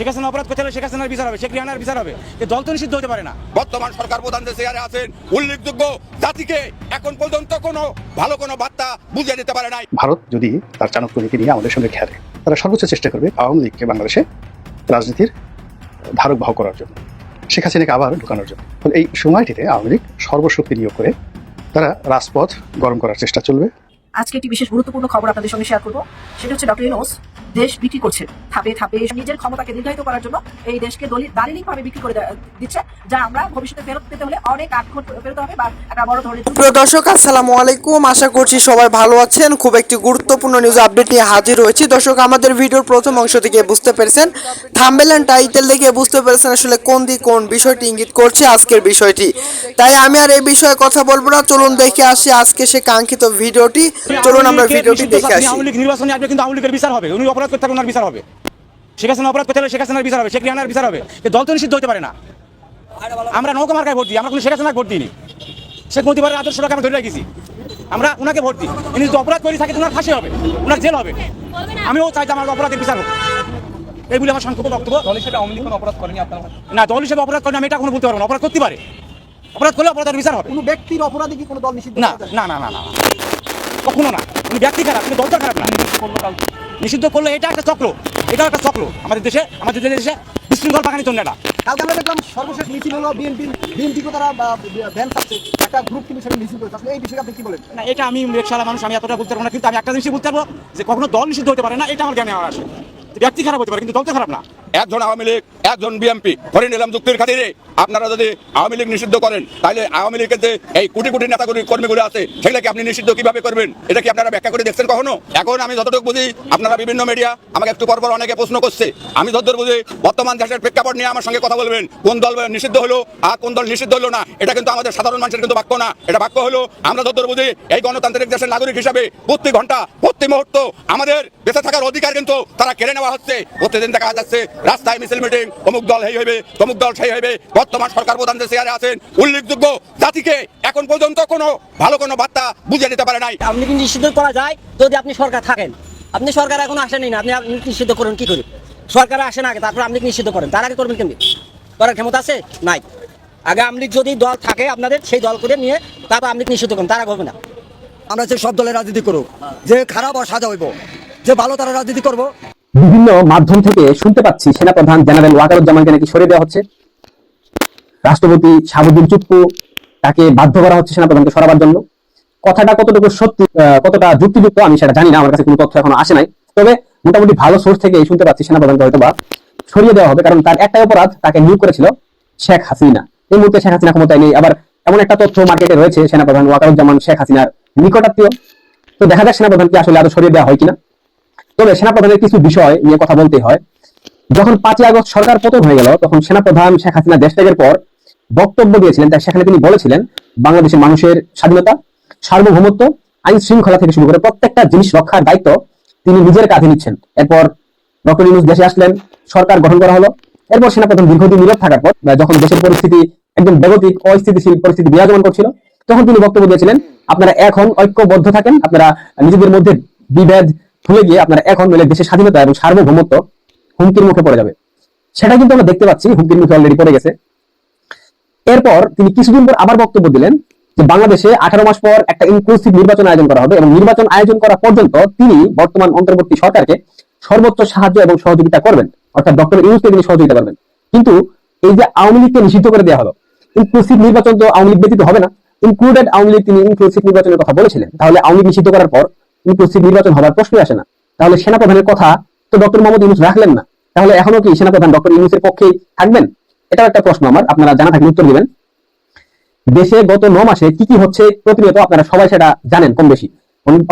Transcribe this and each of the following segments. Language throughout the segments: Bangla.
শেখ হাসিনা অপরাধ করতে হলে শেখ হাসিনার বিচার হবে শেখ রিহানার বিচার হবে। এ দল তো নিষিদ্ধ হতে পারে না। বর্তমান সরকার প্রধান যে চেয়ারে আছেন উল্লেখযোগ্য জাতিকে এখন পর্যন্ত কোনো ভালো কোনো বার্তা বুঝিয়ে দিতে পারে নাই। ভারত যদি তার চাণক্য নীতি নিয়ে আমাদের সঙ্গে খেলে তারা সর্বোচ্চ চেষ্টা করবে আওয়ামী লীগকে বাংলাদেশে রাজনীতির ধারক বাহক করার জন্য শেখ হাসিনাকে আবার ঢুকানোর জন্য। ফলে এই সময়টিতে আওয়ামী লীগ সর্বশক্তি নিয়োগ করে তারা রাজপথ গরম করার চেষ্টা চলবে। আজকে একটি বিশেষ গুরুত্বপূর্ণ খবর আপনাদের সঙ্গে শেয়ার করব। সেটা হচ্ছে ডক্টর ইনোস দেশ বিক্রি করছে। ধাপে ধাপে নিজের ক্ষমতাকে নির্ধারিত করার জন্য এই দেশকে দারিলিক ভাবে বিক্রি করে দিচ্ছে। যা আমরা ভবিষ্যতে ফেরত পেতে হলে অনেক আগ ফেরত হবে বা একটা বড় ধরনের প্রিয় দর্শক আসসালামু আলাইকুম। আশা করছি সবাই ভালো আছেন। খুব একটি গুরুত্বপূর্ণ নিউজ আপডেট নিয়ে হাজির হয়েছি দর্শক আমাদের ভিডিওর প্রথম অংশ থেকে বুঝতে পেরেছেন থাম্বেল অ্যান্ড টাইটেল দেখে বুঝতে পেরেছেন আসলে কোন দিক কোন বিষয়টি ইঙ্গিত করছে আজকের বিষয়টি। তাই আমি আর এই বিষয়ে কথা বলব না। চলুন দেখে আসি আজকে সে কাঙ্ক্ষিত ভিডিওটি। চলুন আমরা ভিডিওটি দেখে আসি। আওয়ামী লীগ নির্বাচনে আসবে কিন্তু আওয়ামী লীগের বিচার হবে। উনি অপরাধ করতে থাকলে ওনার বিচার হবে। শেখ হাসিনা অপরাধ করতে হলে শেখ হাসিনার বিচার হবে। শেখ রিহানার বিচার হবে। দল তো নিষিদ্ধ হতে পারে না। আমরা নৌকা মার্কায় ভোট দিই আমরা কোনো শেখ হাসিনার ভোট দিইনি। শেখ মুজিবের আদর্শটাকে আমরা ধরে রেখেছি। আমরা ওনাকে ভোট দিই। উনি যদি অপরাধ করে থাকে তো ওনার ফাঁসি হবে ওনার জেল হবে। আমিও চাই যে আমার অপরাধের বিচার হোক। এই বলে আমার সংক্ষেপ বক্তব্য। দল হিসেবে আওয়ামী কোনো অপরাধ করেনি আপনার? না দল হিসেবে অপরাধ করে আমি এটা কোনো বলতে পারব না। অপরাধ করতে পারে। অপরাধ করলে অপরাধের বিচার হবে। কোনো ব্যক্তির অপরাধে কি কোনো দল নিষিদ্ধ না না না না না। কখনো না। উনি ব্যক্তি খারাপ কিন্তু দলটা খারাপ না। নিষিদ্ধ করলে এটা একটা চক্র। এটাও একটা চক্র। আমাদের দেশে আমাদের দেশে বিশৃঙ্খল বাগানি জন্য এটা। কালকে আমরা দেখলাম সর্বশেষ মিছিল হলো বিএনপি তারা একটা গ্রুপ কিন্তু সেটা মিছিল করেছে। আসলে এই বিষয়ে আপনি কি বলেন? না, এটা আমি রিক্সাওয়ালা মানুষ, আমি এতটা বলতে পারব না, কিন্তু আমি একটা জিনিসই বলতে পারব যে কখনো দল নিষিদ্ধ হতে পারে না, এটা আমার জ্ঞানে আমার আসে ব্যক্তি খারাপ হতে পারে, কিন্তু দল তো খারাপ না। একজন আওয়ামী লীগ, একজন বিএমপি ধরে নিলাম যুক্তির খাতিরে আপনারা যদি আওয়ামী লীগ নিষিদ্ধ করেন, তাহলে আওয়ামী লীগের যে এই কোটি কোটি নেতা কর্মীগুলো আছে, সেগুলোকে আপনি নিষিদ্ধ কীভাবে করবেন? এটা কি আপনারা ব্যাখ্যা করে দেখছেন কখনো? এখন আমি যতটুকু বুঝি, আপনারা বিভিন্ন মিডিয়া আমাকে একটু পরপর অনেকে প্রশ্ন করছে। আমি যতদূর বুঝি, বর্তমান দেশের প্রেক্ষাপট নিয়ে আমার সঙ্গে কথা বলবেন, কোন দল নিষিদ্ধ হলো আর কোন দল নিষিদ্ধ হলো না, এটা কিন্তু আমাদের সাধারণ মানুষের কিন্তু বাক্য না, এটা বাক্য হলো আমরা যতদূর বুঝি, এই গণতান্ত্রিক দেশের নাগরিক হিসাবে প্রতি ঘণ্টা, প্রতি মুহূর্ত আমাদের বেঁচে থাকার অধিকার কিন্তু তারা কেড়ে নেওয়া হচ্ছে। প্রতিদিন দেখা যাচ্ছে রাস্তায় মিছিল মিটিং অমুক দল এই হইবে তমুক দল সেই হইবে। বর্তমান সরকার প্রধান যে চেয়ারে আছেন উল্লেখযোগ্য জাতিকে এখন পর্যন্ত কোনো ভালো কোনো বার্তা বুঝিয়ে দিতে পারে নাই। আপনি কি নিষিদ্ধ করা যায় যদি আপনি সরকার থাকেন? আপনি সরকার এখন আসেনি না আপনি আপনি নিষিদ্ধ করুন কি করে? সরকার আসেন আগে তারপর আপনি নিষিদ্ধ করেন। তার আগে করবেন কেমনি? করার ক্ষমতা আছে? নাই। আগে আমলি যদি দল থাকে আপনাদের সেই দল করে নিয়ে তারপর আপনি নিষিদ্ধ করেন তারা হবে না। আমরা যে সব দলের রাজনীতি করুক যে খারাপ আর সাজা হইব যে ভালো তারা রাজনীতি করব বিভিন্ন মাধ্যম থেকে শুনতে পাচ্ছি সেনাপ্রধান জেনারেল ওয়াকারুজ্জামানকে নাকি সরিয়ে দেওয়া হচ্ছে। রাষ্ট্রপতি শাহাবুদ্দিন চুপ্পু তাকে বাধ্য করা হচ্ছে সেনাপ্রধানকে সরাবার জন্য। কথাটা কতটুকু সত্যি কতটা যুক্তিযুক্ত আমি সেটা জানি না, আমার কাছে কোনো তথ্য এখনও আসে নাই। তবে মোটামুটি ভালো সোর্স থেকে শুনতে পাচ্ছি সেনাপ্রধানকে হয়তো বা সরিয়ে দেওয়া হবে, কারণ তার একটাই অপরাধ তাকে নিয়োগ করেছিল শেখ হাসিনা। এই মুহূর্তে শেখ হাসিনা ক্ষমতায় নেই। আবার এমন একটা তথ্য মার্কেটে রয়েছে, সেনাপ্রধান ওয়াকারুজ্জামান শেখ হাসিনার নিকটাত্মীয়। তো দেখা যাক সেনাপ্রধানকে আসলে আরও সরিয়ে দেওয়া হয় কিনা। তবে সেনাপ্রধানের কিছু বিষয় নিয়ে কথা বলতে হয়। যখন পাঁচই আগস্ট সরকার পতন হয়ে গেল, তখন সেনাপ্রধান শেখ হাসিনা দেশ ত্যাগের পর বক্তব্য দিয়েছিলেন তাই সেখানে তিনি বলেছিলেন, বাংলাদেশের মানুষের স্বাধীনতা, সার্বভৌমত্ব, আইন শৃঙ্খলা থেকে শুরু করে প্রত্যেকটা জিনিস রক্ষার দায়িত্ব তিনি নিজের কাঁধে নিচ্ছেন। এরপর ডক্টর ইউনুস দেশে আসলেন, সরকার গঠন করা হলো। এরপর সেনাপ্রধান দীর্ঘদিন নীরব থাকার পর যখন দেশের পরিস্থিতি একদম বেগতিক, অস্থিতিশীল পরিস্থিতি বিরাজমান করছিল, তখন তিনি বক্তব্য দিয়েছিলেন, আপনারা এখন ঐক্যবদ্ধ থাকেন, আপনারা নিজেদের মধ্যে বিভেদ ভুলে গিয়ে আপনারা এখন মিলে দেশের স্বাধীনতা এবং সার্বভৌমত্ব হুমকির মুখে পড়ে যাবে। সেটা কিন্তু আমরা দেখতে পাচ্ছি, হুমকির মুখে অলরেডি পড়ে গেছে। এরপর তিনি কিছুদিন পর আবার বক্তব্য দিলেন যে বাংলাদেশে আঠারো মাস পর একটা ইনক্লুসিভ নির্বাচন আয়োজন করা হবে এবং নির্বাচন আয়োজন করা পর্যন্ত তিনি বর্তমান অন্তর্বর্তী সরকারকে সর্বোচ্চ সাহায্য এবং সহযোগিতা করবেন। অর্থাৎ ডক্টর ইউনুসকে তিনি সহযোগিতা করবেন। কিন্তু এই যে আওয়ামী লীগকে নিষিদ্ধ করে দেওয়া হলো ইনক্লুসিভ নির্বাচন তো আওয়ামী লীগ ব্যতীত হবে না। ইনক্লুডেড আওয়ামী লীগ তিনি ইনক্লুসিভ নির্বাচনের কথা বলেছিলেন। তাহলে আওয়ামী লীগ নিষিদ্ধ করার পর ইনক্লুসিভ নির্বাচন হবার প্রশ্নই আসে না। তাহলে সেনাপ্রধানের কথা তো ডক্টর মোহাম্মদ ইউনুস রাখলেন না। তাহলে এখনও কি সেনাপ্রধান ডক্টর ইউনুসের পক্ষেই থাকবেন? এটাও একটা প্রশ্ন আমার, আপনারা জানা থাকলে উত্তর দিবেন। দেশে গত ন মাসে কি কি হচ্ছে প্রতিনিয়ত আপনারা সবাই সেটা জানেন কম বেশি।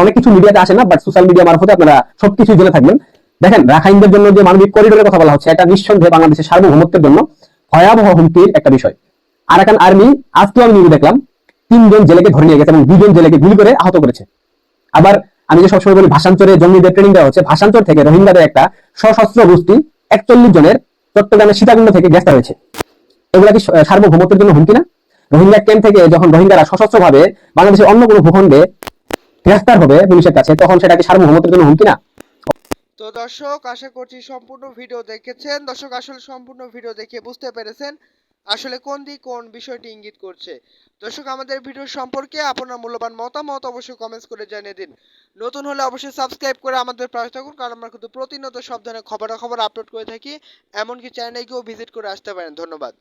অনেক কিছু মিডিয়াতে আসে না বাট সোশ্যাল মিডিয়া মারফতে আপনারা সবকিছু জেনে থাকবেন। দেখেন, রাখাইনদের জন্য যে মানবিক করিডোরের কথা বলা হচ্ছে, এটা নিঃসন্দেহে বাংলাদেশের সার্বভৌমত্বের জন্য ভয়াবহ হুমকির একটা বিষয়। আরাকান আর্মি আজকে আমি নিউজে দেখলাম, তিনজন জেলেকে ধরে নিয়ে গেছে এবং দুজন জেলেকে গুলি করে আহত করেছে। আবার আমি যে সবসময় বলি ভাষান্তরে জঙ্গিদের ট্রেনিং দেওয়া হচ্ছে, ভাষান্তর থেকে রোহিঙ্গাদের একটা সশস্ত্র গোষ্ঠী একচল্লিশ জনের চট্টগ্রামের সীতাকুণ্ড থেকে গ্রেফতার হয়েছে। এগুলা কি সার্বভৌমত্বের জন্য হুমকি না? রোহিঙ্গা ক্যাম্প থেকে যখন রোহিঙ্গারা সশস্ত্র ভাবে বাংলাদেশের অন্য কোনো ভূখণ্ডে গ্রেফতার হবে পুলিশের কাছে, তখন সেটা কি সার্বভৌমত্বের জন্য হুমকি না? তো দর্শক, আশা করছি সম্পূর্ণ ভিডিও দেখেছেন। দর্শক, আসলে সম্পূর্ণ ভিডিও দেখে বুঝতে পেরেছেন। আসলে কোন দিক কোন বিষয়টি ইঙ্গিত করছে? দর্শক, আমাদের ভিডিও সম্পর্কে আপনার মূল্যবান মতামত অবশ্যই কমেন্টস করে জানিয়ে দিন। নতুন হলে অবশ্যই সাবস্ক্রাইব করে আমাদের পাশে থাকুন, কারণ আমরা কিন্তু প্রতিনিয়ত সব ধরনের খবরাখবর আপলোড করে থাকি। এমনকি চ্যানেলে গিয়েও ভিজিট করে আসতে পারেন। ধন্যবাদ।